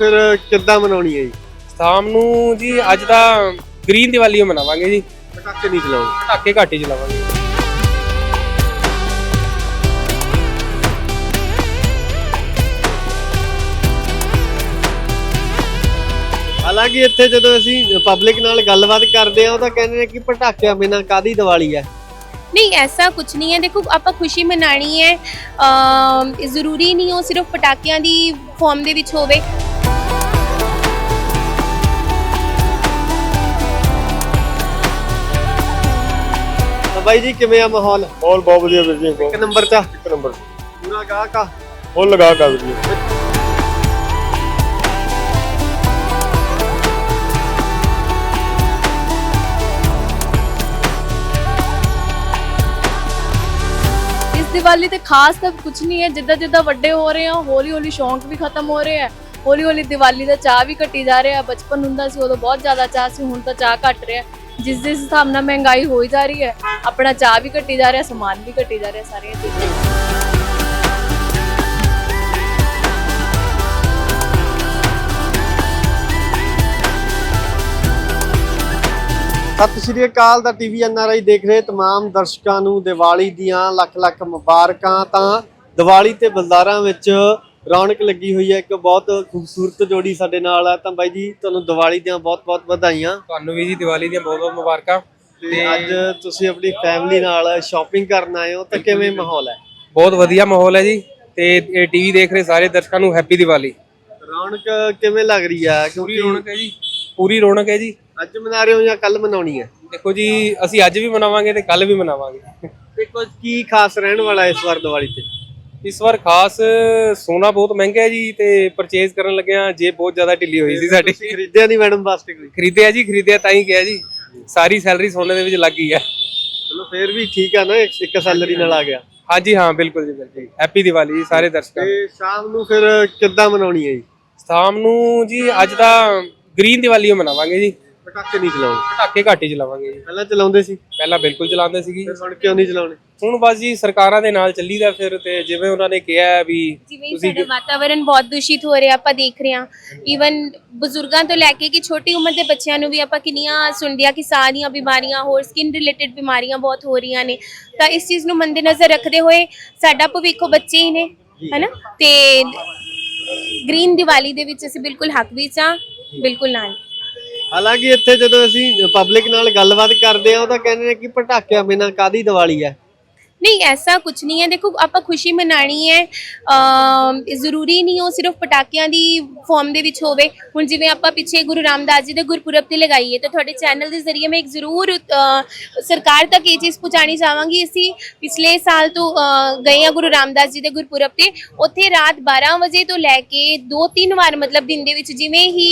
ਫਿਰ ਕਿੱਦਾਂ ਮਨਾਉਣੀ ਹੈ ਜੀ? ਸ਼ਾਮ ਨੂੰ ਜੀ ਅੱਜ ਤਾਂ ਗ੍ਰੀਨ ਦੀਵਾਲੀ ਮਨਾਵਾਂਗੇ ਜੀ। ਪਟਾਕੇ ਨਹੀਂ ਚਲਾਉਣੇ। ਪਟਾਕੇ ਘੱਟ ਹੀ ਚਲਾਵਾਂਗੇ। ਹਾਲਾਂਕਿ ਇੱਥੇ ਜਦੋਂ ਅਸੀਂ ਪਬਲਿਕ ਨਾਲ ਗੱਲਬਾਤ ਕਰਦੇ ਆ ਉਹ ਤਾਂ ਕਹਿੰਦੇ ਨੇ ਕਿ ਪਟਾਕਿਆਂ ਬਿਨਾਂ ਕਾਦੀ ਦੀਵਾਲੀ ਹੈ? ਨਹੀਂ ਐਸਾ ਕੁਝ ਨਹੀਂ ਹੈ। ਦੇਖੋ ਆਪਾਂ ਖੁਸ਼ੀ ਮਨਾਣੀ ਹੈ। ਅ ਜ਼ਰੂਰੀ ਨਹੀਂ ਉਹ ਸਿਰਫ ਪਟਾਕਿਆਂ ਦੀ ਫਾਰਮ ਦੇ ਵਿੱਚ ਹੋਵੇ। ਬਾਈ ਜੀ ਕਿਵੇਂ ਆ ਮਾਹੌਲ? ਮਾਹੌਲ ਬਹੁਤ ਵਧੀਆ ਵੀਰ ਜੀ ਇੱਕ ਨੰਬਰ 'ਚ? ਇੱਕ ਨੰਬਰ ਪੂਰਾ ਗਾਹਕ ਆ? ਫੁੱਲ ਲਗਾ ਕਾ ਵੀਰ ਜੀ। ਇਸ ਦੀਵਾਲੀ ਤੇ ਖਾਸ ਤਾਂ ਕੁਝ ਨਹੀਂ ਹੈ ਜਿੱਦਾਂ ਜਿੱਦਾਂ ਵੱਡੇ ਹੋ ਰਹੇ ਆ ਹੌਲੀ ਹੌਲੀ ਸ਼ੌਂਕ ਵੀ ਖਤਮ ਹੋ ਰਹੇ ਆ ਹੌਲੀ ਹੌਲੀ ਦੀਵਾਲੀ ਦਾ ਚਾਹ ਵੀ ਘਟੀ ਜਾ ਰਿਹਾ ਬਚਪਨ ਹੁੰਦਾ ਸੀ ਉਦੋਂ ਬਹੁਤ ਜ਼ਿਆਦਾ ਚਾਹ ਸੀ ਹੁਣ ਤਾਂ ਚਾਹ ਘਟ ਰਿਹਾ ਜਿਸ ਦੇ ਹਿਸਾਬ ਨਾਲ ਮਹਿੰਗਾਈ ਹੋਈ ਜਾ ਰਹੀ ਹੈ ਆਪਣਾ ਚਾਹ ਵੀ ਘਟੀ ਜਾ ਰਿਹਾ ਸਮਾਨ ਵੀ ਘਟੀ ਜਾ ਰਿਹਾ ਸਾਰੀਆਂ ਚੀਜ਼ਾਂ ਸਤਿ ਸ਼੍ਰੀ ਅਕਾਲ ਦਾ ਟੀਵੀ ਐਨਆਰਆਈ ਦੇਖ ਰਹੇ तमाम ਦਰਸ਼ਕਾਂ ਨੂੰ ਦੀਵਾਲੀ ਦੀਆਂ ਲੱਖ ਲੱਖ ਮੁਬਾਰਕਾਂ ਤਾਂ ਦੀਵਾਲੀ ਤੇ ਬਲਦਾਰਾਂ ਵਿੱਚ ਰੌਣਕ ਲੱਗੀ ਹੋਈ ਹੈ ਇੱਕ ਬਹੁਤ ਖੂਬਸੂਰਤ ਜੋੜੀ ਸਾਡੇ ਨਾਲ ਹੈ। ਤਾਂ ਬਾਈ ਜੀ ਤੁਹਾਨੂੰ ਦੀਵਾਲੀ ਦੀਆਂ ਬਹੁਤ-ਬਹੁਤ ਵਧਾਈਆਂ। ਤੁਹਾਨੂੰ ਵੀ ਜੀ ਦੀਵਾਲੀ ਦੀਆਂ ਬਹੁਤ ਬਹੁਤ ਮੁਬਾਰਕਾਂ। ਤੇ ਅੱਜ ਤੁਸੀਂ ਆਪਣੀ ਫੈਮਿਲੀ ਨਾਲ ਸ਼ਾਪਿੰਗ ਕਰਨ ਆਏ ਹੋ ਤਾਂ ਕਿਵੇਂ ਮਾਹੌਲ ਹੈ? ਬਹੁਤ ਵਧੀਆ ਮਾਹੌਲ ਹੈ ਜੀ। ਤੇ ਇਹ ਟੀਵੀ ਦੇਖ ਰਹੇ ਸਾਰੇ ਦਰਸ਼ਕਾਂ ਨੂੰ ਹੈਪੀ ਦੀਵਾਲੀ। ਰੌਣਕ ਕਿਵੇਂ ਲੱਗ ਰਹੀ ਹੈ? ਪੂਰੀ ਕਿਉਂਕਿ ਰੌਣਕ ਹੈ ਜੀ। ਪੂਰੀ ਰੌਣਕ ਹੈ ਜੀ। ਅੱਜ ਮਨਾ ਰਹੇ ਹੋ ਜਾਂ ਕੱਲ ਮਨਾਉਣੀ ਹੈ? ਦੇਖੋ ਜੀ ਅਸੀਂ ਅੱਜ ਵੀ ਮਨਾਵਾਂਗੇ ਤੇ ਕੱਲ ਵੀ ਮਨਾਵਾਂਗੇ। ਦੇਖੋ ਕੀ ਖਾਸ ਰਹਿਣ ਵਾਲਾ ਇਸ ਵਾਰ ਦੀਵਾਲੀ ਤੇ? ਇਸ ਵਾਰ ਖਾਸ ਸੋਨਾ ਬਹੁਤ ਮਹਿੰਗਾ ਹੈ ਜੀ ਤੇ ਪਰਚੇਜ਼ ਕਰਨ ਲੱਗਿਆ ਜੇ ਬਹੁਤ ਜ਼ਿਆਦਾ ਢਿੱਲੀ ਹੋਈ ਸੀ ਸਾਡੀ। ਤੁਸੀਂ ਖਰੀਦਿਆ ਨਹੀਂ ਮੈਡਮ ਵਾਸਤੇ ਕੋਈ ਖਰੀਦਿਆ ਜੀ ਖਰੀਦਿਆ ਤਾਂ ਹੀ ਕਿਹਾ ਜੀ। ਸਾਰੀ ਸੈਲਰੀ ਸੋਨੇ ਦੇ ਵਿੱਚ ਲੱਗ ਗਈ ਹੈ ਚਲੋ ਫੇਰ ਵੀ ਠੀਕ ਆ ਨਾ ਇੱਕ ਇੱਕ ਸੈਲਰੀ ਨਾਲ ਆ ਗਿਆ। ਹਾਂਜੀ ਹਾਂ ਬਿਲਕੁਲ ਜੀ ਬਿਲਕੁਲ। ਹੈਪੀ ਦੀਵਾਲੀ ਜੀ ਸਾਰੇ ਦਰਸ਼ਕਾਂ ਨੂੰ। ਤੇ ਸ਼ਾਮ ਨੂੰ ਫਿਰ ਕਿੱਦਾਂ ਮਨਾਉਣੀ ਹੈ ਜੀ? ਸ਼ਾਮ ਨੂੰ ਜੀ ਅੱਜ ਤਾਂ ਗ੍ਰੀਨ ਦੀਵਾਲੀ ਓ ਮਨਾਵਾਂਗੇ ਜੀ। ਪਟਾਕੇ ਨਹੀਂ ਚਲਾਉਣੇ। ਪਟਾਕੇ ਘੱਟ ਹੀ ਚਲਾਵਾਂਗੇ ਜੀ। ਪਹਿਲਾਂ ਚਲਾਉਂਦੇ ਸੀ। ਪਹਿਲਾਂ ਬਿਲਕੁਲ ਚਲਾਉਂਦੇ ਸੀਗੀ। ਫਿਰ ਹੁਣ ਕਿਉਂ ਨਹੀਂ ਚਲਾਉਣੇ? ਹੁਣ ਬਸ ਜੀ ਸਰਕਾਰਾਂ ਦੇ ਨਾਲ ਚੱਲੀਦਾ ਫਿਰ ਤੇ ਜਿਵੇਂ ਉਹਨਾਂ ਨੇ ਕਿਹਾ ਹੈ ਵੀ ਜਿਵੇਂ ਸਾਡਾ ਵਾਤਾਵਰਣ ਬਹੁਤ ਦੂਸ਼ਿਤ ਹੋ ਰਿਹਾ ਆਪਾਂ ਦੇਖ ਰਹੇ ਹਾਂ। ਈਵਨ ਬਜ਼ੁਰਗਾਂ ਤੋਂ ਲੈ ਕੇ ਕਿ ਛੋਟੀ ਉਮਰ ਦੇ ਬੱਚਿਆਂ ਨੂੰ ਵੀ ਆਪਾਂ ਕਿੰਨੀਆਂ ਸੁਣਦੇ ਹਾਂ ਕਿ ਸਾਹ ਦੀਆਂ ਬਿਮਾਰੀਆਂ ਹੋਰ ਸਕਿਨ ਰਿਲੇਟਡ ਬਿਮਾਰੀਆਂ ਬਹੁਤ ਹੋ ਰਹੀਆਂ ਨੇ। ਤਾਂ ਇਸ ਚੀਜ਼ ਨੂੰ ਮੰਦੇ ਨਜ਼ਰ ਰੱਖਦੇ ਹੋਏ ਸਾਡਾ ਭਵਿੱਖ ਬੱਚੇ ਹੀ ਨੇ ਹੈਨਾ? ਤੇ ਗ੍ਰੀਨ ਦੀਵਾਲੀ ਦੇ ਵਿੱਚ ਅਸੀਂ ਬਿਲਕੁਲ ਹੱਕ ਵਿੱਚ ਆ ਬਿਲਕੁਲ ਨਾਲ। ਹਾਲਾਂਕਿ ਇੱਥੇ ਜਦੋਂ ਅਸੀਂ ਪਬਲਿਕ ਨਾਲ ਗੱਲਬਾਤ ਕਰਦੇ ਆ ਉਹ ਤਾਂ ਕਹਿੰਦੇ ਨੇ ਕਿ ਪਟਾਕਿਆਂ ਬਿਨਾਂ ਕਾਦੀ ਦੀਵਾਲੀ ਹੈ? ਨਹੀਂ, ਐਸਾ ਕੁਝ ਨਹੀਂ ਹੈ। ਦੇਖੋ, ਆਪਾਂ ਖੁਸ਼ੀ ਮਨਾਣੀ ਹੈ। ਅਮ, ਜ਼ਰੂਰੀ ਨਹੀਂ ਉਹ ਸਿਰਫ ਪਟਾਕਿਆਂ ਦੀ ਫਾਰਮ ਦੇ ਵਿੱਚ ਹੋਵੇ। ਹੁਣ ਜਿਵੇਂ ਆਪਾਂ ਪਿੱਛੇ ਗੁਰੂ ਰਾਮਦਾਸ ਜੀ ਦੇ ਗੁਰਪੁਰਬ ਤੇ ਲਗਾਈਏ, ਤਾਂ ਤੁਹਾਡੇ ਚੈਨਲ ਦੇ ਜ਼ਰੀਏ ਮੈਂ ਇੱਕ ਜ਼ਰੂਰ ਸਰਕਾਰ ਤੱਕ ਇਹ ਚੀਜ਼ ਪਹੁੰਚਾਣੀ ਚਾਹਾਂਗੀ। ਅਸੀਂ ਪਿਛਲੇ ਸਾਲ ਤੋਂ ਗਏ ਆ ਗੁਰੂ ਰਾਮਦਾਸ ਜੀ ਦੇ ਗੁਰਪੁਰਬ ਤੇ। ਉੱਥੇ ਰਾਤ 12 ਵਜੇ ਤੋਂ ਲੈ ਕੇ ਦੋ ਤਿੰਨ ਵਾਰ, ਮਤਲਬ ਦਿਨ ਦੇ ਵਿੱਚ ਜਿਵੇਂ ਹੀ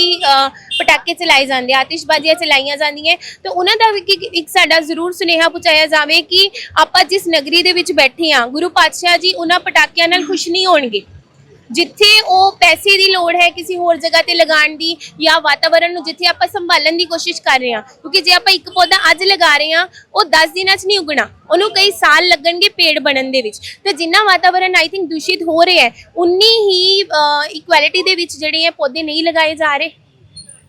ਪਟਾਕੇ ਚਲਾਏ ਜਾਂਦੇ ਆਤਿਸ਼ਬਾਜ਼ੀਆਂ ਚਲਾਈਆਂ ਜਾਂਦੀਆਂ, ਤਾਂ ਉਹਨਾਂ ਦਾ ਵੀ ਇੱਕ ਸਾਡਾ ਜ਼ਰੂਰ ਸੁਨੇਹਾ ਪਹੁੰਚਾਇਆ ਜਾਵੇ ਕਿ ਆਪਾਂ ਜਿਸ ਨਗਰੀ ਦੇ ਵਿੱਚ ਬੈਠੇ ਆ, ਗੁਰੂ ਪਾਤਸ਼ਾਹ ਜੀ ਉਹਨਾਂ ਪਟਾਕਿਆਂ ਨਾਲ ਖੁਸ਼ ਨਹੀਂ ਹੋਣਗੇ। ਜਿੱਥੇ ਉਹ ਪੈਸੇ ਦੀ ਲੋੜ ਹੈ ਕਿਸੇ ਹੋਰ ਜਗ੍ਹਾ ਤੇ ਲਗਾਉਣ ਦੀ ਜਾਂ ਵਾਤਾਵਰਣ ਨੂੰ ਜਿੱਥੇ ਆਪਾਂ ਸੰਭਾਲਣ ਦੀ ਕੋਸ਼ਿਸ਼ ਕਰ ਰਹੇ ਹਾਂ ਕਿਉਂਕਿ ਜੇ ਆਪਾਂ ਇੱਕ ਪੌਦਾ ਅੱਜ ਲਗਾ ਰਹੇ ਹਾਂ ਉਹ 10 ਦਿਨਾਂ 'ਚ ਨਹੀਂ ਉਗਣਾ, ਉਹਨੂੰ ਕਈ ਸਾਲ ਲੱਗਣਗੇ ਪੇੜ ਬਣਨ ਦੇ ਵਿੱਚ। ਤੇ ਜਿੰਨਾ ਵਾਤਾਵਰਣ ਆਈ ਥਿੰਕ ਦੂਸ਼ਿਤ ਹੋ ਰਿਹਾ ਹੈ, ਉਨੀ ਹੀ ਇਕੁਐਲਿਟੀ ਦੇ ਵਿੱਚ ਜਿਹੜੇ ਹੈ ਪੌਦੇ ਨਹੀਂ ਲਗਾਏ ਜਾ ਰਹੇ।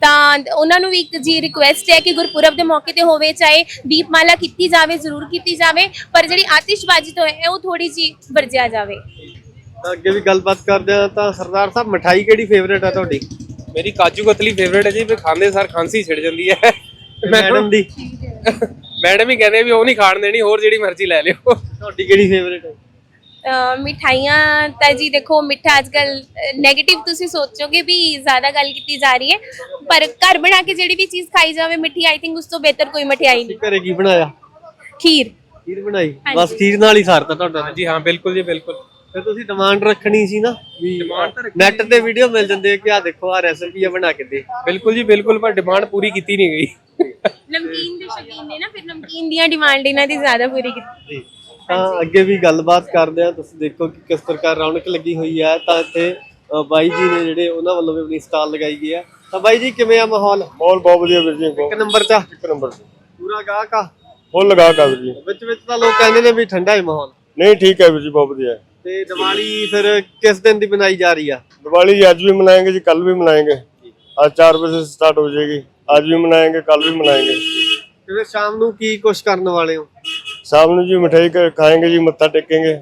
ਤਾਂ ਉਹਨਾਂ ਨੂੰ ਵੀ ਇੱਕ ਜੀ ਰਿਕੁਐਸਟ ਹੈ ਕਿ ਗੁਰਪੁਰਬ ਦੇ ਮੌਕੇ ਤੇ ਹੋਵੇ ਚਾਹੇ ਦੀਪਮਾਲਾ ਕੀਤੀ ਜਾਵੇ ਜ਼ਰੂਰ ਕੀਤੀ ਜਾਵੇ ਪਰ ਜਿਹੜੀ ਆਤਿਸ਼ਬਾਜ਼ੀ ਤੋਂ ਹੈ ਉਹ ਥੋੜੀ ਜੀ ਵਰਜਿਆ ਜਾਵੇ। ਤਾਂ ਅੱਗੇ ਵੀ ਗੱਲਬਾਤ ਕਰਦੇ ਆ ਤਾਂ ਸਰਦਾਰ ਸਾਹਿਬ ਮਠਾਈ ਕਿਹੜੀ ਫੇਵਰੇਟ ਹੈ ਤੁਹਾਡੀ? ਮੇਰੀ ਕਾਜੂ ਕਤਲੀ ਫੇਵਰੇਟ ਹੈ ਜੀ ਵੀ ਖਾਂਦੇ ਸਾਰ ਖਾਂਸੀ ਛਿੜ ਜਾਂਦੀ ਹੈ। ਮੈਡਮ ਦੀ? ਮੈਡਮ ਹੀ ਕਹਿੰਦੇ ਵੀ ਉਹ ਨਹੀਂ ਖਾਣ ਦੇਣੀ ਹੋਰ ਜਿਹੜੀ ਮਰਜ਼ੀ ਲੈ ਲਿਓ। ਤੁਹਾਡੀ ਕਿਹੜੀ ਫੇਵਰੇਟ ਹੈ? ਮਿਠਾਈਆਂ ਤਾਂ ਜੀ ਦੇਖੋ ਮਿੱਠਾ ਅੱਜਕੱਲ 네ਗੇਟਿਵ ਤੁਸੀਂ ਸੋਚੋਗੇ ਵੀ ਜ਼ਿਆਦਾ ਗੱਲ ਕੀਤੀ ਜਾ ਰਹੀ ਹੈ ਪਰ ਘਰ ਬਣਾ ਕੇ ਜਿਹੜੀ ਵੀ ਚੀਜ਼ ਖਾਈ ਜਾਵੇ ਮਿੱਠੀ ਆਈ ਥਿੰਕ ਉਸ ਤੋਂ ਬਿਹਤਰ ਕੋਈ ਮਠਿਆਈ ਨਹੀਂ। ਘਰੇ ਕੀ ਬਣਾਇਆ? ਖੀਰ। ਖੀਰ ਬਣਾਈ। ਬਸ ਖੀਰ ਨਾਲ ਹੀ ਸਰਤਾ ਤੁਹਾਡਾ। ਹਾਂਜੀ ਹਾਂ ਬਿਲਕੁਲ ਜੀ ਬਿਲਕੁਲ। ਫਿਰ ਤੁਸੀਂ ਡਿਮਾਂਡ ਰੱਖਣੀ ਸੀ ਨਾ ਵੀ Demand ਤਾਂ ਰੱਖਣੀ ਨੈਟ ਤੇ ਵੀਡੀਓ ਮਿਲ ਜਾਂਦੇ ਕਿ ਆ ਦੇਖੋ ਆ ਰੈਸਪੀ ਆ ਬਣਾ ਕੇ ਦੇ। ਬਿਲਕੁਲ ਜੀ ਬਿਲਕੁਲ ਪਰ ਡਿਮਾਂਡ ਪੂਰੀ ਕੀਤੀ ਨਹੀਂ ਗਈ। ਨਮਕੀਨ ਦੇ ਸ਼ੌਕੀਨ ਨੇ ਨਾ ਫਿਰ ਨਮਕੀਨ ਦੀਆਂ ਡਿਮਾਂਡ ਇਹਨਾਂ ਦੀ ਜ਼ਿਆਦਾ ਪੂਰੀ ਕੀਤੀ। ਜੀ। ਤਾਂ ਅੱਗੇ ਵੀ ਗੱਲਬਾਤ ਕਰਦੇ ਆ ਤੁਸੀਂ ਦੇਖੋ ਕਿ ਕਿਸ ਪ੍ਰਕਾਰ ਰੌਣਕ ਲੱਗੀ ਹੋਈ ਹੈ। ਤਾਂ ਇੱਥੇ ਬਾਈ ਜੀ ਨੇ ਜਿਹੜੇ ਉਹਨਾਂ ਵੱਲੋਂ ਵੀ ਆਪਣੀ ਸਟਾਲ ਲਗਾਈ ਗਈ ਹੈ। ਤਾਂ ਬਾਈ ਜੀ ਕਿਵੇਂ ਆ ਮਾਹੌਲ? ਮਾਹੌਲ ਬਹੁਤ ਵਧੀਆ ਵੀਰ ਜੀ ਇੱਕ ਨੰਬਰ ਦਾ ਇੱਕ ਨੰਬਰ ਤੇ। ਪੂਰਾ ਗਾਹਕ ਆ? ਫੁੱਲ ਲਗਾ ਕਾ ਜੀ। ਵਿੱਚ ਵਿੱਚ ਤਾਂ ਲੋਕ ਕਹਿੰਦੇ ਨੇ ਵੀ ਠੰਡਾ ਹੀ ਮਾਹੌਲ। ਨਹੀਂ ਠੀਕ ਹੈ ਵੀਰ ਜੀ ਬਹੁਤ ਵਧੀਆ। ਤੇ ਦੀਵਾਲੀ ਫਿਰ ਕਿਸ ਦਿਨ ਦੀ ਮਨਾਈ ਜਾ ਰਹੀ ਆ? ਦੀਵਾਲੀ ਅੱਜ ਵੀ ਮਨਾਏਂਗੇ ਜੀ ਕੱਲ ਵੀ ਮਨਾਏਂਗੇ। ਅੱਜ 4 ਵਜੇ ਸਟਾਰਟ ਹੋ ਜਾਏਗੀ। ਅੱਜ ਵੀ ਮਨਾਏਂਗੇ ਕੱਲ ਵੀ ਮਨਾਏਂਗੇ। ਤੇ ਸ਼ਾਮ ਨੂੰ ਕੀ ਕੁਛ ਕਰਨ ਵਾਲੇ ਹੋ? ਸ਼ਾਮ ਨੂੰ ਜੀ ਮਠਾਈ ਖਾਏਗੇ ਜੀ ਮੱਥਾ ਟੇਕेंगे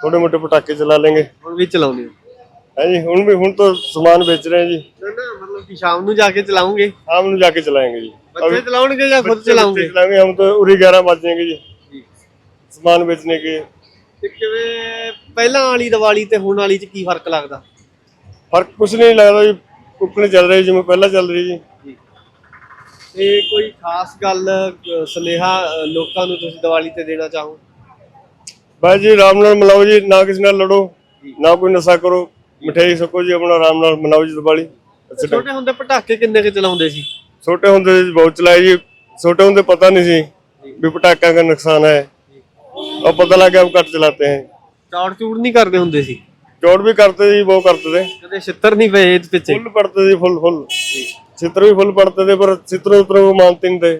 ਥੋੜੇ ਮੋਟੇ ਪਟਾਕੇ ਚਲਾ ਲੇਗੇ। ਹੁਣ ਵੀ ਚਲਾਉਂਦੇ ਹੋ? ਜੀ ਹੁਣ ਵੀ ਹੁਣ ਤਾਂ ਸਮਾਨ ਵੇਚ ਰਹੇ ਹਾਂ ਜੀ। ਸ਼ਾਮ ਨੂੰ ਜਾ ਕੇ ਚਲਾਉਂਗੇ? ਸ਼ਾਮ ਨੂੰ ਜਾ ਕੇ ਚਲਾਏਗੇ ਜੀ। ਬੱਚੇ ਚਲਾਉਣਗੇ ਜਾਂ ਖੁਦ ਚਲਾਉਂਗੇ? ਚਲਾਉਂਗੇ ਹਮ ਤਾਂ ਉਰੀ 11 ਵਜ ਜੀ। ਸਮਾਨ ਵੇਚਨੇ ਕੇ। ਪਹਿਲਾਂ ਵਾਲੀ ਦੀਵਾਲੀ ਤੇ ਹੁਣ ਵਾਲੀ ਚ ਕੀ ਫ਼ਰਕ ਲੱਗਦਾ? ਫ਼ਰਕ ਕੁਝ ਨਹੀਂ ਲੱਗਦਾ ਜੀ। ਕੁੱਕਣੇ ਚੱਲ ਰਹੇ ਜਿਵੇਂ ਪਹਿਲਾਂ ਚੱਲ ਰਹੀ ਜੀ। ਤੇ ਕੋਈ ਖਾਸ ਗੱਲ ਸੁਨੇਹਾ ਲੋਕਾਂ ਨੂੰ ਤੁਸੀਂ ਦੀਵਾਲੀ ਤੇ ਦੇਣਾ ਚਾਹੋ? ਬਾਈ ਜੀ ਆਰਾਮ ਨਾਲ ਮਨਾਓ ਜੀ ਨਾ ਕਿਸੇ ਨਾਲ ਲੜੋ ਨਾ ਕੋਈ ਨਸ਼ਾ ਕਰੋ ਮਠਿਆਈ ਸਕੋ ਜੀ ਆਪਣਾ ਆਰਾਮ ਨਾਲ ਮਨਾਓ ਜੀ ਦੀਵਾਲੀ। ਛੋਟੇ ਹੁੰਦੇ ਪਟਾਕੇ ਕਿੰਨੇ ਕਿ ਚਲਾਉਂਦੇ ਸੀ? ਛੋਟੇ ਹੁੰਦੇ ਬਹੁਤ ਚਲਾਏ ਜੀ ਛੋਟੇ ਹੁੰਦੇ ਪਤਾ ਨਹੀਂ ਸੀ ਵੀ ਪਟਾਕਾ ਦਾ ਨੁਕਸਾਨ ਹੈ। ਉਹ ਪਤਾ ਲੱਗਾ ਉਹ ਘੱਟ ਚਲਾਤੇ ਹੈ। ਚੌੜ ਚੂੜ ਨਹੀਂ ਕਰਦੇ ਹੁੰਦੇ ਸੀ? ਚੌੜ ਵੀ ਕਰਦੇ ਸੀ ਬਹੁਤ ਕਰਦੇ। ਤੇ ਕਦੇ ਛਿੱਤਰ ਨਹੀਂ ਪਏ ਪਿੱਛੇ? ਫੁੱਲ ਪੜਦੇ ਸੀ ਫੁੱਲ ਫੁੱਲ। चित्र भी फुल पड़ते थे पर चित्र उत्र वो मानते नहीं थे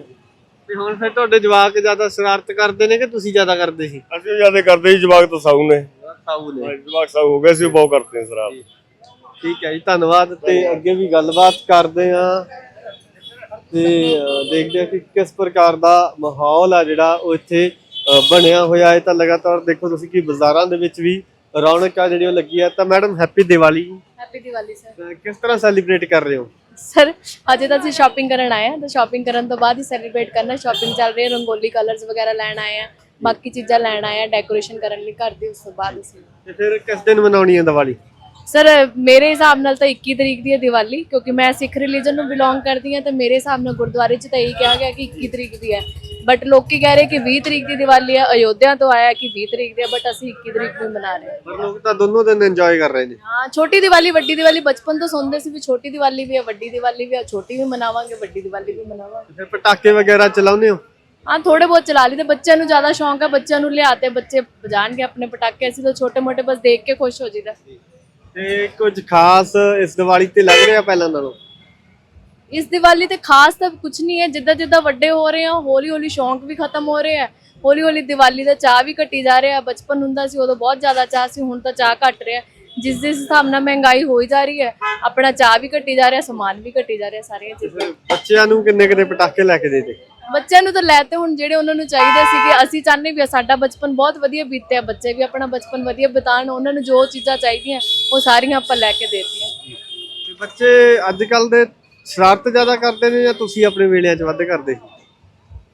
ਤੇ ਹੁਣ ਫਿਰ ਤੁਹਾਡੇ ਜਵਾਕ ਜ਼ਿਆਦਾ ਸ਼ਰਾਰਤ ਕਰਦੇ ਨੇ ਕਿ ਤੁਸੀਂ ਜ਼ਿਆਦਾ ਕਰਦੇ ਸੀ ਅਸੀਂ ਜਿਆਦਾ ਕਰਦੇ ਜੀ ਜਵਾਕ ਤਾਂ ਸਾਊ ਨੇ ਖਾਊ ਨੇ ਜਵਾਕ ਸਾਊ ਹੋ ਗਏ ਸੀ ਬਹੁਤ ਕਰਤੇ ਸ਼ਰਾਬ ਠੀਕ ਹੈ ਜੀ ਧੰਨਵਾਦ ਤੇ ਅੱਗੇ ਵੀ ਗੱਲਬਾਤ ਕਰਦੇ ਆ ਤੇ ਅ, ਦੇਖਦੇ ਆ ਕਿ ਕਿਸ ਪ੍ਰਕਾਰ ਦਾ ਮਾਹੌਲ ਆ ਜਿਹੜਾ ਉਹ ਇੱਥੇ ਅ, ਬਣਿਆ ਹੋਇਆ ਹੈ ਤਾਂ ਲਗਾਤਾਰ ਦੇਖੋ ਤੁਸੀਂ ਕਿ ਬਾਜ਼ਾਰਾਂ ਦੇ ਵਿੱਚ ਵੀ ਰੌਣਕ ਆ ਜਿਹੜੀ ਉਹ ਲੱਗੀ ਹੈ ਤਾਂ madam happy Diwali happy Diwali sir ਤਾਂ ਕਿਸ ਤਰ੍ਹਾਂ ਸੈਲੀਬ੍ਰੇਟ ਕਰ ਰਹੇ ਹੋ ਸਰ, ਅਜੇ ਤਾਂ ਅਸੀਂ ਸ਼ਾਪਿੰਗ ਕਰਨ ਆਏ ਹਾਂ, ਤਾਂ ਸ਼ਾਪਿੰਗ ਕਰਨ ਤੋਂ ਬਾਅਦ ਹੀ ਸੈਲੀਬ੍ਰੇਟ ਕਰਨਾ ਸ਼ਾਪਿੰਗ ਚੱਲ ਰਹੀ ਹੈ, ਰੰਗੋਲੀ ਕਲਰਸ ਵਗੈਰਾ ਲੈਣ ਆਏ ਹਾਂ, ਬਾਕੀ ਚੀਜ਼ਾਂ ਲੈਣ ਆਏ ਹਾਂ ਡੈਕੋਰੇਸ਼ਨ ਕਰਨ ਲਈ ਘਰ ਦੀ ਉਸ ਤੋਂ ਬਾਅਦ ਅਸੀਂ। ਤੇ ਫਿਰ ਕਿਸ ਦਿਨ ਮਨਾਉਣੀ ਹੈ ਦੀਵਾਲੀ? ਸਰ ਮੇਰੇ ਹਿਸਾਬ ਨਾਲ ਤਾਂ 21 ਤਰੀਕ ਦੀ ਹੈ ਦੀਵਾਲੀ ਕਿਉਂਕਿ ਮੈਂ ਸਿੱਖ ਰਿਲੀਜਨ ਨੂੰ ਬਿਲੋਂਗ ਕਰਦੀ ਹਾਂ ਤੇ ਮੇਰੇ ਹਿਸਾਬ ਨਾਲ ਗੁਰਦੁਆਰੇ 'ਚ ਤਾਂ ਇਹੀ ਕਿਹਾ ਗਿਆ ਕਿ 21 ਤਰੀਕ ਦੀ ਹੈ। ਬਟ ਲੋਕੀ ਕਹਿ ਰਹੇ ਕਿ 20 ਤਰੀਕ ਦੀ ਦੀਵਾਲੀ ਹੈ ਅਯੋਧਿਆ ਤੋਂ ਆਇਆ ਕਿ 20 ਤਰੀਕ ਦੀ ਹੈ ਬਟ ਅਸੀਂ 21 ਤਰੀਕ ਨੂੰ ਮਨਾ ਰਹੇ ਹਾਂ। ਪਰ ਲੋਕ ਤਾਂ ਦੋਨੋਂ ਦਿਨ ਇੰਜੋਏ ਕਰ ਰਹੇ ਨੇ। ਹਾਂ ਛੋਟੀ ਦੀਵਾਲੀ ਵੱਡੀ ਦੀਵਾਲੀ ਬਚਪਨ ਤੋਂ ਸੁਣਦੇ ਸੀ ਵੀ ਛੋਟੀ ਦੀਵਾਲੀ ਵੀ ਹੈ ਵੱਡੀ ਦੀਵਾਲੀ ਵੀ ਹੈ ਛੋਟੀ ਵੀ ਮਨਾਵਾਂਗੇ ਵੱਡੀ ਦੀਵਾਲੀ ਵੀ ਮਨਾਵਾਂਗੇ। ਫਿਰ ਪਟਾਕੇ ਵਗੈਰਾ ਚਲਾਉਂਦੇ ਹੋ? ਹਾਂ ਥੋੜੇ ਬਹੁਤ ਚਲਾ ਲਈ ਤੇ ਬੱਚਿਆਂ ਨੂੰ ਜ਼ਿਆਦਾ ਸ਼ੌਂਕ ਹੈ ਬੱਚਿਆਂ ਨੂੰ ਲਿਆਤੇ ਬੱਚੇ ਵਜਾਣਗੇ ਆਪਣੇ ਪਟਾਕੇ ਅਸੀਂ ਤਾਂ ਛੋਟੇ ਮੋਟੇ ਬਸ ਦੇਖ ਕੇ ਖੁਸ਼ ਹੋ ਜੀਦਾ ਤੇ ਕੁਝ ਖਾਸ ਇਸ ਦੀਵਾਲੀ ਤੇ ਲੱਗ ਰਿਹਾ ਪਹਿਲਾਂ ਨਾਲੋਂ? ਇਸ ਦੀਵਾਲੀ ਤੇ ਖਾਸ ਤਾਂ ਕੁਝ ਨਹੀਂ ਹੈ ਜਿੱਦਾਂ ਜਿੱਦਾਂ ਵੱਡੇ ਹੋ ਰਹੇ ਹਾਂ ਹੌਲੀ ਹੌਲੀ ਸ਼ੌਂਕ ਵੀ ਖਤਮ ਹੋ ਰਹੇ ਆ ਹੌਲੀ ਹੌਲੀ ਦੀਵਾਲੀ ਦਾ ਚਾਹ ਵੀ ਘਟੀ ਜਾ ਰਿਹਾ ਬਚਪਨ ਹੁੰਦਾ ਸੀ ਉਦੋਂ ਬਹੁਤ ਜ਼ਿਆਦਾ ਚਾਹ ਸੀ ਹੁਣ ਤਾਂ ਚਾਹ ਘਟ ਰਿਹਾ ਜਿਸ ਜਿਸ ਹਿਸਾਬ ਨਾਲ ਮਹਿੰਗਾਈ ਹੋਈ ਜਾ ਰਹੀ ਹੈ ਆਪਣਾ ਚਾਹ ਵੀ ਘਟੀ ਜਾ ਰਿਹਾ ਸਮਾਨ ਵੀ ਘਟੀ ਜਾ ਰਿਹਾ ਸਾਰੀਆਂ ਚੀਜ਼ਾਂ। ਬੱਚਿਆਂ ਨੂੰ ਕਿੰਨੇ ਕਿੰਨੇ ਪਟਾਕੇ ਲੈ ਕੇ ਦੇ ਦੇ? ਬੱਚਿਆਂ ਨੂੰ ਤਾਂ ਲੈ ਤੇ ਹੁਣ ਜਿਹੜੇ ਉਹਨਾਂ ਨੂੰ ਚਾਹੀਦੇ ਸੀਗੇ ਅਸੀਂ ਚਾਹੁੰਦੇ ਵੀ ਸਾਡਾ ਬਚਪਨ ਬਹੁਤ ਵਧੀਆ ਬੀਤਿਆ ਬੱਚੇ ਵੀ ਆਪਣਾ ਬਚਪਨ ਵਧੀਆ ਬਿਤਾਉਣ ਉਹਨਾਂ ਨੂੰ ਜੋ ਚੀਜ਼ਾਂ ਚਾਹੀਦੀਆਂ ਉਹ ਸਾਰੀਆਂ ਆਪਾਂ ਲੈ ਕੇ ਦੇਤੀਆਂ। ਤੇ ਬੱਚੇ ਅੱਜ ਕੱਲ ਦੇ ਸ਼ਰਾਰਤ ਜ਼ਿਆਦਾ ਕਰਦੇ ਨੇ ਜਾਂ ਤੁਸੀਂ ਆਪਣੇ ਵੇਲਿਆਂ 'ਚ ਵੱਧ ਕਰਦੇ?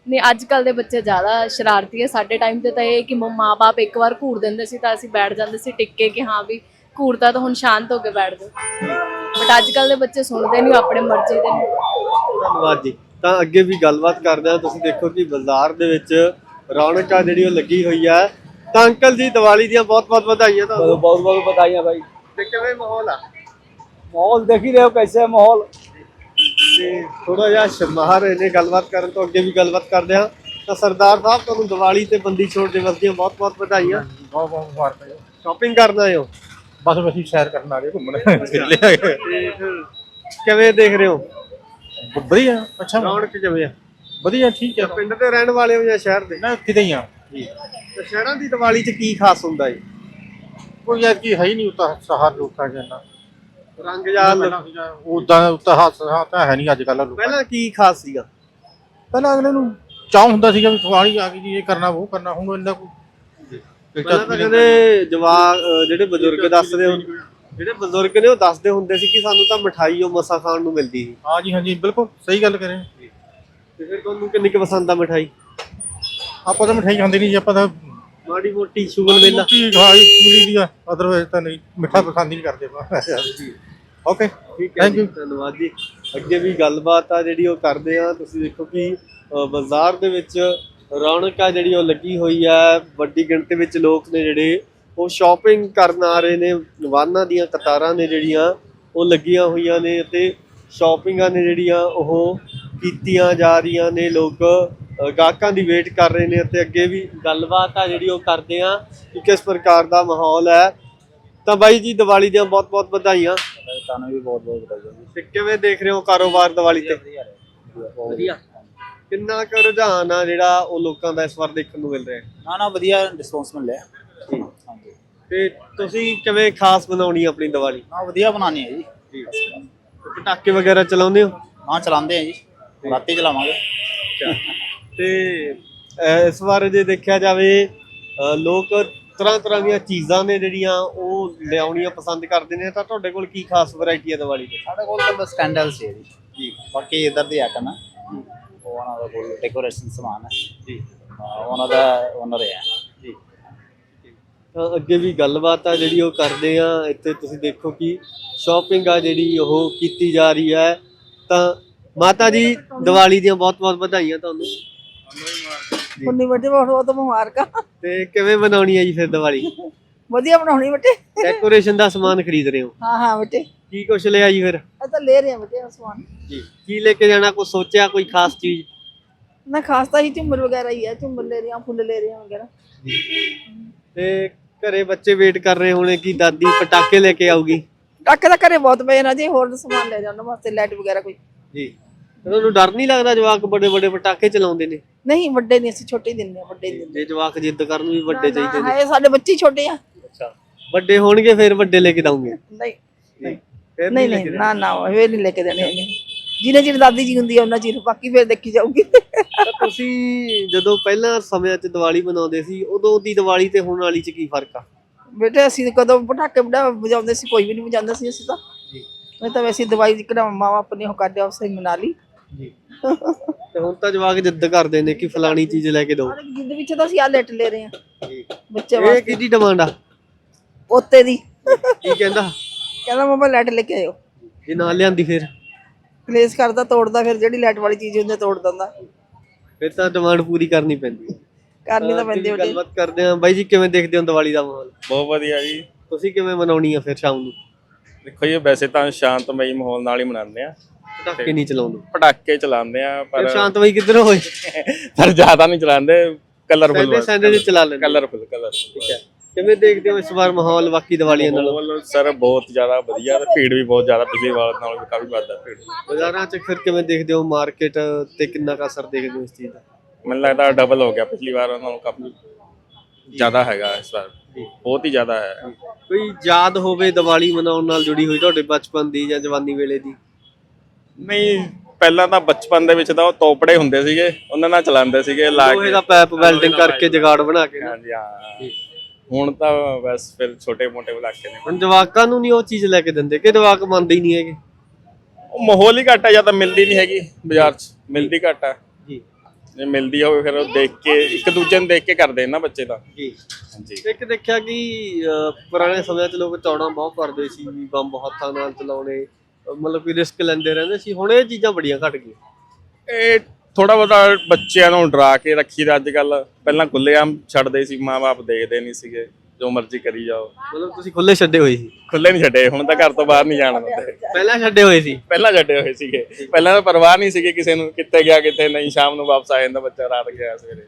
ਨਹੀਂ ਅੱਜ ਕੱਲ ਦੇ ਬੱਚੇ ਜ਼ਿਆਦਾ ਸ਼ਰਾਰਤੀ ਹੈ ਸਾਡੇ ਟਾਈਮ ਤੇ ਤਾਂ ਇਹ ਕਿ ਮਾਪੇ ਇੱਕ ਵਾਰ ਘੂਰ ਦਿੰਦੇ ਸੀ ਤਾਂ ਅਸੀਂ ਬੈਠ ਜਾਂਦੇ ਸੀ ਟਿੱਕੇ ਕਿ ਹਾਂ ਵੀ ਘੂਰਤਾ ਤਾਂ ਹੁਣ ਸ਼ਾਂਤ ਹੋ ਕੇ ਬੈਠ ਜਾਓ। ਬਟ ਅੱਜ ਕੱਲ ਦੇ ਬੱਚੇ ਸੁਣਦੇ ਨਹੀਂ ਆਪਣੇ ਮਰਜ਼ੀ ਦੇ ਨੇ। ਧੰਨਵਾਦ ਜੀ। ਤਾਂ ਅੱਗੇ ਵੀ ਗੱਲਬਾਤ ਕਰਦੇ ਆ ਤੁਸੀਂ ਦੇਖੋ ਕਿ ਬਾਜ਼ਾਰ ਦੇ ਵਿੱਚ ਰੌਣਕ ਜਿਹੜੀ ਉਹ ਲੱਗੀ ਹੋਈ ਆ। ਤਾਂ ਅੰਕਲ ਜੀ ਦੀਵਾਲੀ ਦੀਆਂ ਬਹੁਤ ਬਹੁਤ ਵਧਾਈਆਂ ਤੁਹਾਨੂੰ। ਬਹੁਤ ਬਹੁਤ ਵਧਾਈਆਂ ਭਾਈ ਤੇ ਕਿਵੇਂ ਮਾਹੌਲ ਆ? ਮਾਹੌਲ ਦੇਖ ਹੀ ਰਹੇ ਹੋ ਕੈਸੇ ਮਾਹੌਲ? ਤੇ ਥੋੜਾ ਜਿਹਾ ਸ਼ਰਮਾ ਰਹੇ ਗੱਲਬਾਤ ਕਰਨ ਤੋਂ ਅੱਗੇ ਵੀ ਗੱਲਬਾਤ ਕਰਦੇ ਆ ਤਾਂ ਸਰਦਾਰ ਸਾਹਿਬ ਤੁਹਾਨੂੰ ਦੀਵਾਲੀ ਤੇ ਬੰਦੀ ਛੋੜ ਦਿਵਸ ਦੀਆਂ ਬਹੁਤ ਬਹੁਤ ਵਧਾਈਆਂ। ਬਹੁਤ ਬਹੁਤ ਮੁਬਾਰਕਾਂ ਸ਼ਾਪਿੰਗ ਕਰਨ ਆਏ ਹੋ? ਬਸ ਅਸੀਂ ਸੈਰ ਕਰਨ ਆ ਗਏ ਘੁੰਮਣ। ਆ ਗਏ ਕਿਵੇਂ ਦੇਖ ਰਹੇ ਹੋ? ਵਧੀਆ ਅੱਛਾ। ਰੌਣਕ ਕਿਵੇਂ ਆ ਵਧੀਆ ਠੀਕ ਹੈ। ਪਿੰਡ ਦੇ ਰਹਿਣ ਵਾਲੇ ਹੋ ਜਾਂ ਸ਼ਹਿਰ ਦੇ? ਮੈਂ ਕਿਤੇ ਹੀ ਆ। ਤੇ ਸ਼ਹਿਰਾਂ ਦੀ ਦੀਵਾਲੀ 'ਚ ਕੀ ਖਾਸ ਹੁੰਦਾ ਏ ਕੋਈ ਯਾਰ ਕੀ ਹੈ ਹੀ ਨਹੀਂ ਉਤਾ ਸਹਾਰ ਲੋਕਾਂ ਨਾਲ। ਰੰਗ ਜਾਂ ਉਦਾਂ ਉਤਾ ਹਾਸਾ ਤਾਂ ਹੈ ਨਹੀਂ ਅੱਜ ਕੱਲ ਲੋਕਾਂ ਪਹਿਲਾਂ ਕੀ ਖਾਸ ਸੀਗਾ? ਪਹਿਲਾਂ ਅਗਲੇ ਨੂੰ ਚਾਹ ਹੁੰਦਾ ਸੀਗਾ ਵੀ ਦਿਵਾਲੀ ਆ ਗਈ ਜੀ ਇਹ ਕਰਨਾ ਉਹ ਕਰਨਾ ਹੁਣ ਇੰਨਾ ਕੋਈ ਪਹਿਲਾਂ ਤਾਂ ਕਹਿੰਦੇ ਜਵਾਕ ਜਿਹੜੇ ਬਜ਼ੁਰਗ ਦੱਸਦੇ ਹੁੰਦੇ ਜਿਹੜੇ ਬਜ਼ੁਰਗ ਨੇ ਉਹ ਦੱਸਦੇ ਹੁੰਦੇ ਸੀ ਕਿ ਸਾਨੂੰ ਤਾਂ ਮਠਾਈ ਉਹ ਮਸਾ ਖਾਣ ਨੂੰ ਮਿਲਦੀ ਸੀ। ਹਾਂ ਜੀ ਹਾਂ ਜੀ ਬਿਲਕੁਲ ਸਹੀ ਗੱਲ ਕਰੇ ਤੇ ਫਿਰ ਤੁਹਾਨੂੰ ਕਿੰਨੀ ਕੁ ਪਸੰਦ ਆ ਮਠਾਈ? ਆਪਾਂ ਤਾਂ ਮਠਾਈ ਖਾਂਦੇ ਨਹੀਂ ਜੀ ਆਪਾਂ ਤਾਂ ਮਾੜੀ ਮੋਟੀ ਸ਼ੁਗਰ ਵੇਲਾ। ਰੋਟੀ ਖਾਈ ਪੂਰੀ ਦੀ ਆ ਅਦਰਵਾਇਜ਼ ਤਾਂ ਨਹੀਂ ਮਿੱਠਾ ਪਸੰਦ ਨਹੀਂ ਕਰਦੇ ਓਕੇ ਠੀਕ ਹੈ you. ਧੰਨਵਾਦ ਜੀ। ਅੱਗੇ ਵੀ ਗੱਲਬਾਤ ਆ ਜਿਹੜੀ ਉਹ ਕਰਦੇ ਆ ਤੁਸੀਂ ਦੇਖੋ ਕਿ ਬਾਜ਼ਾਰ ਦੇ ਵਿੱਚ ਰੌਣਕ ਆ ਜਿਹੜੀ ਉਹ ਲੱਗੀ ਹੋਈ ਆ ਵੱਡੀ ਗਿਣਤੀ ਵਿੱਚ ਲੋਕ ਨੇ ਜਿਹੜੇ ਉਹ ਸ਼ਾਪਿੰਗ ਕਰਨ ਆ ਰਹੇ ਨੇ ਵਾਹਨਾਂ ਦੀਆਂ ਕਤਾਰਾਂ ਨੇ ਜਿਹੜੀਆਂ ਉਹ ਲੱਗੀਆਂ ਹੋਈਆਂ ਨੇ ਅਤੇ ਸ਼ਾਪਿੰਗਾਂ ਨੇ ਜਿਹੜੀਆਂ ਉਹ ਕੀਤੀਆਂ ਜਾ ਰਹੀਆਂ ਨੇ ਲੋਕ ਗਾਹਕਾਂ ਦੀ ਵੇਟ ਕਰ ਰਹੇ ਨੇ ਅਤੇ ਅੱਗੇ ਵੀ ਗੱਲਬਾਤ ਆ ਜਿਹੜੀ ਉਹ ਕਰਦੇ ਆ ਕਿ ਕਿਸ ਪ੍ਰਕਾਰ ਦਾ ਮਾਹੌਲ ਹੈ। ਤਾਂ ਬਾਈ ਜੀ ਦੀਵਾਲੀ ਦੀਆਂ ਬਹੁਤ ਬਹੁਤ ਵਧਾਈਆਂ। ਤੁਹਾਨੂੰ ਵੀ ਬਹੁਤ ਬਹੁਤ ਬਧਾਈਆਂ ਜੀ। ਤੇ ਕਿਵੇਂ ਦੇਖ ਰਹੇ ਹੋ ਕਾਰੋਬਾਰ ਦੀਵਾਲੀ ਤੇ? ਵਧੀਆ ਕਿੰਨਾ ਕੁ ਰੁਝਾਨ ਆ ਜਿਹੜਾ ਉਹ ਲੋਕਾਂ ਦਾ ਇਸ ਵਾਰ ਦੇਖਣ ਨੂੰ ਮਿਲ ਰਿਹਾ ਹੈ? ਨਾ ਨਾ ਵਧੀਆ ਰਿਸਪੌਂਸ ਮਿਲ ਰਿਹਾ ਹਾਂਜੀ ਤੇ ਤੁਸੀਂ ਕਿਵੇਂ ਖਾਸ ਬਣਾਉਣੀ ਆਪਣੀ ਦੀਵਾਲੀ? ਹਾਂ ਵਧੀਆ ਬਣਾਣੀ ਹੈ ਜੀ। ਪਟਾਕੇ ਵਗੈਰਾ ਚਲਾਉਂਦੇ ਹੋ? ਹਾਂ ਚਲਾਉਂਦੇ ਆ ਜੀ। ਰਾਤੀ ਚਲਾਵਾਂਗੇ। ਤੇ ਅਹ, ਇਸ ਵਾਰ ਜੇ ਦੇਖਿਆ ਜਾਵੇ ਅਹ, ਲੋਕ ਤਰ੍ਹਾਂ ਤਰ੍ਹਾਂ ਦੀਆਂ ਚੀਜ਼ਾਂ ਨੇ ਜਿਹੜੀਆਂ ਉਹ ਲਿਆਉਣੀਆਂ ਪਸੰਦ ਕਰਦੇ ਨੇ ਤਾਂ ਤੁਹਾਡੇ ਕੋਲ ਕੀ ਖਾਸ ਵੈਰਾਈਟੀ ਹੈ ਦੀਵਾਲੀ ਤੇ? ਸਾਡੇ ਕੋਲ ਤਾਂ ਬਸ ਕੈਂਡਲਸ ਹੀ ਹੈ ਜੀ। ਜੀ। ਬਾਕੀ ਇਧਰ ਦੀ ਹੈ। ਉਹ ਉਹਨਾਂ ਦਾ ਕੋਲ ਡੈਕੋਰੇਸ਼ਨ ਸਮਾਨ ਹੈ। ਜੀ। ਹਾਂ, ਉਹਨਾਂ ਦਾ ਓਨਰ ਹੈ। ਜੀ ਤਾਂ ਅੱਗੇ ਵੀ ਗੱਲਬਾਤ ਆ ਜਿਹੜੀ ਉਹ ਕਰਦੇ ਆ। ਇੱਥੇ ਤੁਸੀਂ ਦੇਖੋ ਕਿ ਸ਼ਾਪਿੰਗ ਆ ਜਿਹੜੀ ਉਹ ਕੀਤੀ ਜਾ ਰਹੀ ਹੈ। ਤਾਂ ਮਾਤਾ ਜੀ ਦੀਵਾਲੀ ਦੀਆਂ ਬਹੁਤ ਬਹੁਤ ਵਧਾਈਆਂ ਤੁਹਾਨੂੰ। ਉਨੀ ਵੱਡੇ ਬਹੁਤ ਬਹੁਤ ਮੁਬਾਰਕਾਂ। ਤੇ ਕਿਵੇਂ ਬਣਾਉਣੀ ਹੈ ਜੀ ਫਿਰ ਦੀਵਾਲੀ? ਵਧੀਆ ਬਣਾਉਣੀ ਬੇਟੇ। ਡੈਕੋਰੇਸ਼ਨ ਦਾ ਸਮਾਨ ਖਰੀਦ ਰਹੇ ਹੋ? ਹਾਂ ਹਾਂ ਬੇਟੇ। ਕੀ ਕੁਛ ਲਿਆ ਜੀ ਫਿਰ? ਇਹ ਤਾਂ ਲੈ ਰਹੇ ਆ ਬੇਟੇ ਸਮਾਨ। ਜੀ। ਕੀ ਲੈ ਕੇ ਜਾਣਾ? ਕੋਈ ਸੋਚਿਆ? ਕੋਈ ਖਾਸ ਚੀਜ਼? ਨਾ ਖਾਸ ਤਾਂ ਹੀ ਝੁੰਮਰ ਵਗੈਰਾ ਹੀ ਹੈ ਝੁੰਮਰ ਲੈ ਰਹੀਆਂ ਫੁੱਲ ਲੈ ਰਹੀਆਂ ਵਗੈਰਾ। ਤੇ ਘਰੇ ਬੱਚੇ ਵੇਟ ਕਰ ਰਹੇ ਹੋਣੇ ਕਿ ਦਾਦੀ ਪਟਾਕੇ ਲੈ ਕੇ ਆਊਗੀ। ਟੱਕ ਤਾਂ ਘਰੇ ਬਹੁਤ ਪਏ ਨਾ ਜੀ ਹੋਰ ਸਮਾਨ ਲੈ ਜਾਣਾ ਵਾਸਤੇ ਲਾਈਟ ਵਗੈਰਾ ਕੋਈ। ਜੀ। ਤੁਹਾਨੂੰ ਡਰ ਨਹੀਂ ਲੱਗਦਾ ਜਵਾਕ ਬੜੇ ਬੜੇ ਪਟਾਕੇ ਚਲਾਉਂਦੇ ਨੇ? ਨਹੀਂ ਵੱਡੇ ਨਹੀਂ ਅਸੀਂ ਛੋਟੇ ਹੀ ਦਿੰਦੇ ਆ ਵੱਡੇ ਹੀ ਦਿੰਦੇ ਜੇ ਜਵਾਕ ਜਿੱਦ ਕਰਨ ਵੀ ਵੱਡੇ ਚਾਹੀਦੇ ਨੇ। ਹਾਏ ਸਾਡੇ ਬੱਚੇ ਹੀ ਛੋਟੇ ਆ। ਅੱਛਾ। ਵੱਡੇ ਹੋਣਗੇ ਫਿਰ ਵੱਡੇ ਲੈ ਕੇ ਦਊਂਗੇ। ਨਹੀਂ ਨਹੀਂ ਫਿਰ ਨਹੀਂ ਨਾ ਨਾ ਇਹ ਨਹੀਂ ਲੈ ਕੇ ਦੇਣੇ। ਹੈਗੇ ਜਿਹਨੇ ਚਿਰ ਦਾਦੀ ਜੀ ਹੁੰਦੀ ਆ ਉਹਨਾਂ ਚਿਰ ਬਾਕੀ ਫਿਰ ਦੇਖੀ ਜਾਊਗੀ। ਤਾਂ ਤੁਸੀਂ ਜਦੋਂ ਪਹਿਲਾਂ ਸਮਿਆਂ 'ਚ ਦੀਵਾਲੀ ਮਨਾਉਂਦੇ ਸੀ ਉਦੋਂ ਦੀ ਦੀਵਾਲੀ ਤੇ ਹੁਣ ਵਾਲੀ 'ਚ ਕੀ ਫ਼ਰਕ ਆ? ਬੇਟੇ ਅਸੀਂ ਕਦੋਂ ਪਟਾਕੇ ਬੜਾ ਵਜਾਉਂਦੇ ਸੀ ਕੋਈ ਵੀ ਨਹੀਂ ਵਜਾਉਂਦਾ ਸੀ ਅਸੀਂ ਤਾਂ। ਮੈਂ ਤਾਂ ਵੈਸੇ ਦਵਾਈ ਜਿਹੜਾ ਮਾਵਾ ਆਪਣੀ ਉਹ ਕਰਦੇ ਉਸੇ ਹੀ ਮਨਾ ਲਈ। ਜੀ। ਤੇ ਹੁਣ ਤਾਂ ਜਵਾਕ ਜਿੱਦ ਕਰਦੇ ਨੇ ਕਿ ਫਲਾਣੀ ਚੀਜ਼ ਲੈ ਕੇ ਦਿਓ ਹਰ ਇੱਕ ਜਿੰਦ ਵਿੱਚ ਤਾਂ ਅਸੀਂ ਆ ਲੈਟ ਲੈ ਰਹੇ ਆ। ਜੀ। ਬੱਚੇ ਇਹ ਵਾਸਤੇ। ਕਿਹਦੀ ਡਿਮਾਂਡ ਆ? ਪੋਤੇ ਦੀ। ਕੀ ਕਹਿੰਦਾ? ਕਹਿੰਦਾ ਮਮਾ ਲੈਟ ਲੈ ਕੇ ਆਇਓ। ਜੇ ਨਾ ਲਿਆਂਦੀ ਫਿਰ। ਕਲੇਸ਼ ਕਰਦਾ ਤੋੜਦਾ ਫਿਰ ਜਿਹੜੀ ਲੈਟ ਵਾਲੀ ਚੀਜ਼ ਹੁੰਦੀ ਆ, ਤੋੜ ਦਿੰਦਾ। ਫਿਰ ਤਾਂ ਡਿਮਾਂਡ ਪੂਰੀ ਕਰਨੀ ਪੈਂਦੀ ਹੈ ਕਰਨੀ ਤਾਂ ਪੈਂਦੀ ਬੇਟੇ ਗੱਲਬਾਤ ਕਰਦੇ ਆ ਬਾਈ ਜੀ ਕਿਵੇਂ ਦੇਖਦੇ ਹੋ ਦੀਵਾਲੀ ਦਾ ਮਾਹੌਲ? ਬਹੁਤ ਵਧੀਆ ਜੀ। ਤੁਸੀਂ ਕਿਵੇਂ ਮਨਾਉਣੀ ਆ ਫਿਰ ਸ਼ਾਮ ਨੂੰ? ਦੇਖੋ ਜੀ ਵੈਸੇ ਤਾਂ ਸ਼ਾਂਤਮਈ ਮਾਹੌਲ ਨਾਲ ਹੀ ਮਨਾਉਂਦੇ ਆ। ਪਟਾਕੇ ਨਹੀਂ ਚਲਾਉਂਦੇ। ਪਟਾਕੇ ਚਲਾਉਂਦੇ ਆ ਫਿਰ ਪਰ ਸ਼ਾਂਤਮਈ ਕਿੱਧਰ ਹੋਏ? ਪਰ ਜ਼ਿਆਦਾ ਨਹੀਂ ਚਲਾਉਂਦੇ। ਕਲਰਫੁਲ ਚਲਾ ਲੈਂਦੇ। ਕਲਰਫੁਲ ਕਲਰ ਠੀਕ ਹੈ। ਕਿਵੇਂ ਦੇਖਦੇ ਹੋ ਇਸ ਵਾਰ ਮਾਹੌਲ ਬਾਕੀ ਦੀਵਾਲੀਆਂ ਨਾਲੋਂ? ਮਾਹੌਲ ਸਰ ਬਹੁਤ ਜ਼ਿਆਦਾ ਵਧੀਆ ਤੇ ਭੀੜ ਵੀ ਬਹੁਤ ਜ਼ਿਆਦਾ ਪਿਛਲੀ ਵਾਰ ਨਾਲੋਂ ਵੀ ਕਾਫੀ ਵੱਧ ਹੈ ਭੀੜ। ਬਾਜ਼ਾਰਾਂ 'ਚ ਫਿਰ ਕਿਵੇਂ ਦੇਖਦੇ ਹੋ ਮਾਰਕੀਟ ਤੇ ਕਿੰਨਾ ਕੁ ਅਸਰ ਦੇਖਦੇ ਹੋ ਇਸ ਚੀਜ਼ ਦਾ? ਮੈਨੂੰ ਲੱਗਦਾ ਡਬਲ ਹੋ ਗਿਆ ਪਿਛਲੀ ਵਾਰ ਨਾਲੋਂ ਕਾਫੀ ਜ਼ਿਆਦਾ ਹੈਗਾ ਇਸ ਵਾਰ। ਬਹੁਤ ਹੀ ਜ਼ਿਆਦਾ ਹੈ। ਕੋਈ ਯਾਦ ਹੋਵੇ ਦੀਵਾਲੀ ਮਨਾਉਣ ਨਾਲ ਜੁੜੀ ਹੋਈ ਤੁਹਾਡੇ ਬਚਪਨ ਦੀ ਜਾਂ ਜਵਾਨੀ ਵੇਲੇ ਦੀ? ਨਹੀਂ ਪਹਿਲਾਂ ਤਾਂ ਬਚਪਨ ਦੇ ਵਿੱਚ ਤਾਂ ਉਹ ਤੋਪੜੇ ਹੁੰਦੇ ਸੀਗੇ ਉਹਨਾਂ ਨਾਲ ਚਲਾਉਂਦੇ ਸੀਗੇ ਲਾ ਲੋਹੇ ਕੇ। ਦਾ ਪੈਪ ਵੈਲਡਿੰਗ ਕਰਕੇ ਜਗਾੜ ਬਣਾ ਕੇ। ਹਾਂਜੀ ਹਾਂ। ਹੁਣ ਤਾਂ ਬਸ ਫਿਰ ਛੋਟੇ ਮੋਟੇ ਬਲਾਕੇ ਨੇ। ਹੁਣ ਜਵਾਕਾਂ ਨੂੰ ਨਹੀਂ ਉਹ ਚੀਜ਼ ਲੈ ਕੇ ਦਿੰਦੇ ਕਿ ਜਵਾਕ ਮੰਨਦੇ ਹੀ ਨਹੀਂ ਹੈਗੇ? ਉਹ ਮਾਹੌਲ ਹੀ ਘੱਟ ਜਾਂ ਤਾਂ ਮਿਲਦੀ ਨਹੀਂ ਹੈਗੀ ਬਾਜ਼ਾਰ 'ਚ। ਮਿਲਦੀ ਘੱਟ ਜੀ। ਜੇ ਮਿਲਦੀ ਹੋਵੇ ਫਿਰ ਉਹ ਦੇਖ ਕੇ ਇੱਕ ਦੂਜੇ ਨੂੰ ਦੇਖ ਕੇ ਕਰਦੇ ਨੇ ਨਾ ਬੱਚੇ ਤਾਂ। ਜੀ। ਹਾਂਜੀ। ਇੱਕ ਦੇਖਿਆ ਕਿ ਅਹ, ਪੁਰਾਣੇ ਸਮਿਆਂ 'ਚ ਲੋਕ ਚੌੜਾਂ ਬਹੁਤ ਕਰਦੇ ਸੀ ਵੀ ਬੰਬ ਹੱਥਾਂ ਨਾਲ ਚਲਾਉਣੇ ਅਹ, ਮਤਲਬ ਕਿ ਰਿਸਕ ਲੈਂਦੇ ਰਹਿੰਦੇ ਸੀ। ਹੁਣ ਇਹ ਚੀਜ਼ਾਂ ਬੜੀਆਂ ਘਟ ਗਈਆਂ। ਇਹ ਥੋੜਾ ਬਹੁਤਾ ਬੱਚਿਆਂ ਨੂੰ ਡਰਾ ਕੇ ਰੱਖੀਦਾ ਅੱਜ ਕੱਲ ਪਹਿਲਾਂ ਖੁੱਲ੍ਹੇਆਮ ਛੱਡਦੇ ਸੀ ਮਾਪੇ ਦੇਖਦੇ ਨਹੀਂ ਸੀਗੇ ਜੋ ਮਰਜ਼ੀ ਕਰੀ ਜਾਓ। ਮਤਲਬ ਤੁਸੀਂ ਖੁੱਲੇ ਛੱਡੇ ਹੋਏ ਸੀ? ਖੁੱਲੇ ਨਹੀਂ ਛੱਡੇ ਹੁਣ ਤਾਂ ਘਰ ਤੋਂ ਬਾਹਰ ਨਹੀਂ ਜਾਣ ਦਿੰਦੇ ਪਹਿਲਾਂ ਛੱਡੇ ਹੋਏ ਸੀ? ਪਹਿਲਾਂ ਛੱਡੇ ਹੋਏ ਸੀਗੇ। ਪਹਿਲਾਂ ਤਾਂ ਪਰਵਾਹ ਨਹੀਂ ਸੀਗੀ ਕਿਸੇ ਨੂੰ ਕਿੱਥੇ ਗਿਆ ਕਿੱਥੇ ਨਹੀਂ ਸ਼ਾਮ ਨੂੰ ਵਾਪਸ ਆ ਜਾਂਦਾ ਬੱਚਾ ਰਾਤ ਗਿਆ ਸਵੇਰੇ।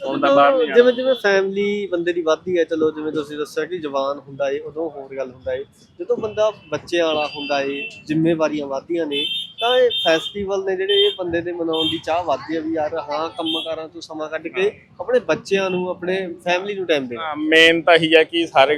ਹੁਣ ਤਾਂ ਬਾਹਰ ਨਹੀਂ ਜਿਵੇਂ ਜਿਵੇਂ ਫੈਮਿਲੀ ਬੰਦੇ ਦੀ ਵੱਧਦੀ ਹੈ ਚਲੋ ਜਿਵੇਂ ਤੁਸੀਂ ਦੱਸਿਆ ਕਿ ਜਵਾਨ ਹੁੰਦਾ ਏ ਉਦੋਂ ਹੋਰ ਗੱਲ ਹੁੰਦਾ ਏ। ਜਦੋਂ ਬੰਦਾ ਬੱਚਿਆਂ ਵਾਲਾ ਹੁੰਦਾ ਏ ਜ਼ਿੰਮੇਵਾਰੀਆਂ ਵੱਧਦੀਆਂ ਨੇ ਤਾਂ ਇਹ ਫੈਸਟੀਵਲ ਨੇ ਜਿਹੜੇ ਇਹ ਬੰਦੇ ਦੇ ਮਨਾਉਣ ਦੀ ਚਾਹ ਵੱਧਦੀ ਹੈ ਵੀ ਯਾਰ ਹਾਂ ਕੰਮਕਾਰਾਂ ਤੋਂ ਸਮਾਂ ਕੱਢ ਕੇ ਆਪਣੇ ਬੱਚਿਆਂ ਨੂੰ ਆਪਣੇ ਫੈਮਿਲੀ ਨੂੰ ਟਾਈਮ ਦੇਣਾ ਮੇਨ ਤਾਂ ਹੀ ਹੈ ਕਿ ਸਾਰੇ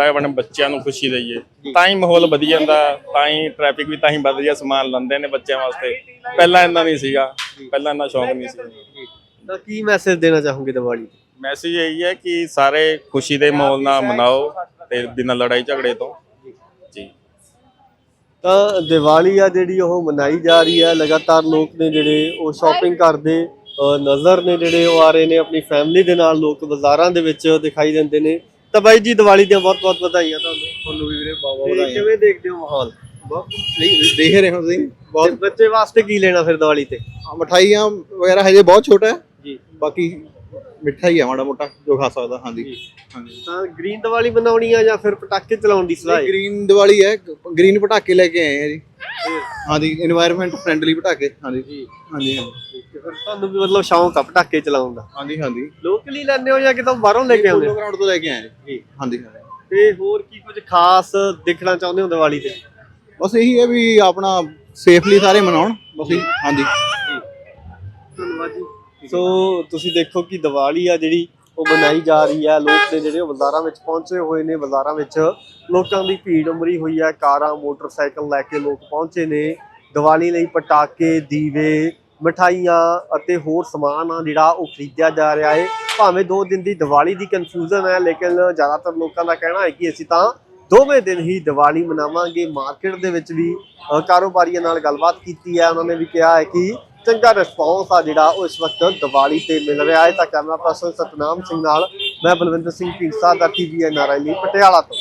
ਹੈ ਆਪਣੇ ਬੱਚਿਆਂ ਨੂੰ ਖੁਸ਼ੀ ਦਈਏ। ਤਾਂ ਹੀ ਮਾਹੌਲ ਵਧ ਜਾਂਦਾ ਤਾਂ ਹੀ ਟ੍ਰੈਫਿਕ ਵੀ ਤਾਂ ਹੀ ਵੱਧ ਗਿਆ ਸਮਾਨ ਲੰਦੇ ਨੇ ਬੱਚਿਆਂ ਵਾਸਤੇ। ਪਹਿਲਾਂ ਇੰਨਾ ਨਹੀਂ ਸੀਗਾ ਪਹਿਲਾਂ ਇੰਨਾ ਸ਼ੌਂਕ ਨਹੀਂ ਸੀ ਤਾਂ ਕੀ ਮੈਸੇਜ ਦੇਣਾ ਚਾਹੋਗੇ ਦੀਵਾਲੀ ਤੇ? ਮੈਸੇਜ ਇਹੀ ਹੈ ਕਿ ਸਾਰੇ ਖੁਸ਼ੀ ਦੇ ਮਾਹੌਲ ਨਾਲ ਮਨਾਓ ਤੇ ਬਿਨਾਂ ਲੜਾਈ ਝਗੜੇ ਤੋਂ। ਤਾਂ ਦੀਵਾਲੀ ਆ ਜਿਹੜੀ ਉਹ ਮਨਾਈ ਜਾ ਰਹੀ ਹੈ ਲਗਾਤਾਰ ਲੋਕ ਨੇ ਜਿਹੜੇ ਉਹ ਸ਼ਾਪਿੰਗ ਕਰਦੇ ਨਜ਼ਰ ਨੇ ਜਿਹੜੇ ਉਹ ਆ ਰਹੇ ਨੇ ਆਪਣੀ ਫੈਮਿਲੀ ਦੇ ਨਾਲ ਲੋਕ ਬਾਜ਼ਾਰਾਂ ਦੇ ਵਿੱਚ ਦਿਖਾਈ ਦਿੰਦੇ ਨੇ। ਤਾਂ ਬਾਈ ਜੀ ਦੀਵਾਲੀ ਦੀਆਂ ਬਹੁਤ ਬਹੁਤ ਵਧਾਈਆਂ ਤੁਹਾਨੂੰ। ਤੁਹਾਨੂੰ ਵੀ ਵੀਰੇ ਬਹੁਤ ਤੇ ਕਿਵੇਂ ਦੇਖਦੇ ਹੋ ਮਾਹੌਲ? ਨਹੀਂ ਦੇਖ ਰਹੇ ਹੋ ਤੁਸੀਂ। ਤੇ ਬੱਚੇ ਵਾਸਤੇ ਕੀ ਲੈਣਾ ਫਿਰ ਦੀਵਾਲੀ ਤੇ? ਮਠਾਈਆਂ ਵਗੈਰਾ ਹਜੇ ਬਹੁਤ ਛੋਟਾ ਹੈ। ਜੀ। ਬਾਕੀ ਮਿੱਠਾ ਹੀ ਆ ਮਾੜਾ ਮੋਟਾ ਜੋ ਖਾ ਸਕਦਾ ਹਾਂਜੀ। ਹਾਂਜੀ। ਤਾਂ ਗ੍ਰੀਨ ਦੀਵਾਲੀ ਮਨਾਉਣੀ ਆ ਜਾਂ ਫਿਰ ਪਟਾਕੇ ਚਲਾਉਣ ਦੀ ਸਲਾਹ? ਹੈ ਗ੍ਰੀਨ ਦੀਵਾਲੀ ਹੈ ਗ੍ਰੀਨ ਪਟਾਕੇ ਲੈ ਕੇ ਆਏ ਆ ਜੀ। ਹਾਂਜੀ এনवायरमेंट ਫ੍ਰੈਂਡਲੀ ਪਟਾਕੇ ਹਾਂਜੀ। ਜੀ। ਹਾਂਜੀ ਹਾਂਜੀ। ਤੇ ਬਾਹਰੋਂ ਲੈ ਕੇ ਆਏ ਹਾਂਜੀ ਹੋਰ ਕੀ ਕੁਝ ਖਾਸ ਦੇਖਣਾ ਚਾਹੁੰਦੇ ਹੋ ਬਸ ਇਹੀ ਹੈ ਸੋ ਤੁਸੀਂ ਦੇਖੋ ਕਿ ਦੀਵਾਲੀ ਆ ਜਿਹੜੀ ਉਹ ਮਨਾਈ ਜਾ ਰਹੀ ਹੈ ਲੋਕ ਨੇ ਜਿਹੜੇ ਉਹ ਬਾਜ਼ਾਰਾਂ ਵਿੱਚ ਪਹੁੰਚੇ ਹੋਏ ਨੇ, ਬਾਜ਼ਾਰਾਂ ਵਿੱਚ ਲੋਕਾਂ ਦੀ ਭੀੜ ਉਮਰੀ ਹੋਈ ਹੈ ਕਾਰਾਂ, ਮੋਟਰਸਾਈਕਲ ਲੈ ਕੇ ਲੋਕ ਪਹੁੰਚੇ ਨੇ। ਦੀਵਾਲੀ ਲਈ ਪਟਾਕੇ, ਦੀਵੇ, ਮਠਾਈਆਂ ਅਤੇ ਹੋਰ ਸਮਾਨ ਆ ਜਿਹੜਾ ਉਹ ਖਰੀਦਿਆ ਜਾ ਰਿਹਾ ਹੈ ਭਾਵੇਂ ਦੋ ਦਿਨ ਦੀ ਦੀਵਾਲੀ ਦੀ ਕਨਫਿਊਜ਼ਨ ਹੈ ਲੇਕਿਨ ਜ਼ਿਆਦਾਤਰ ਲੋਕਾਂ ਦਾ ਕਹਿਣਾ ਹੈ ਕਿ ਅਸੀਂ ਤਾਂ ਦੋਵੇਂ ਦਿਨ ਹੀ ਦੀਵਾਲੀ ਮਨਾਵਾਂਗੇ। ਮਾਰਕੀਟ ਦੇ ਵਿੱਚ ਵੀ ਕਾਰੋਬਾਰੀਆਂ ਨਾਲ ਗੱਲਬਾਤ ਕੀਤੀ ਹੈ ਉਹਨਾਂ ਨੇ ਵੀ ਕਿਹਾ ਹੈ ਕਿ ਚੰਗਾ ਰਿਸਪੌਂਸ ਆ ਜਿਹੜਾ ਉਹ ਇਸ ਵਕਤ ਦੀਵਾਲੀ ਤੇ ਮਿਲ ਰਿਹਾ ਹੈ। ਤਾਂ ਕੈਮਰਾ ਪਰਸਨ ਸਤਨਾਮ ਸਿੰਘ ਨਾਲ ਮੈਂ ਬਲਵਿੰਦਰ ਸਿੰਘ ਢੀਂਡਸਾ ਦਾ ਟੀਵੀ ਆਈ ਲਈ ਪਟਿਆਲਾ ਤੋਂ।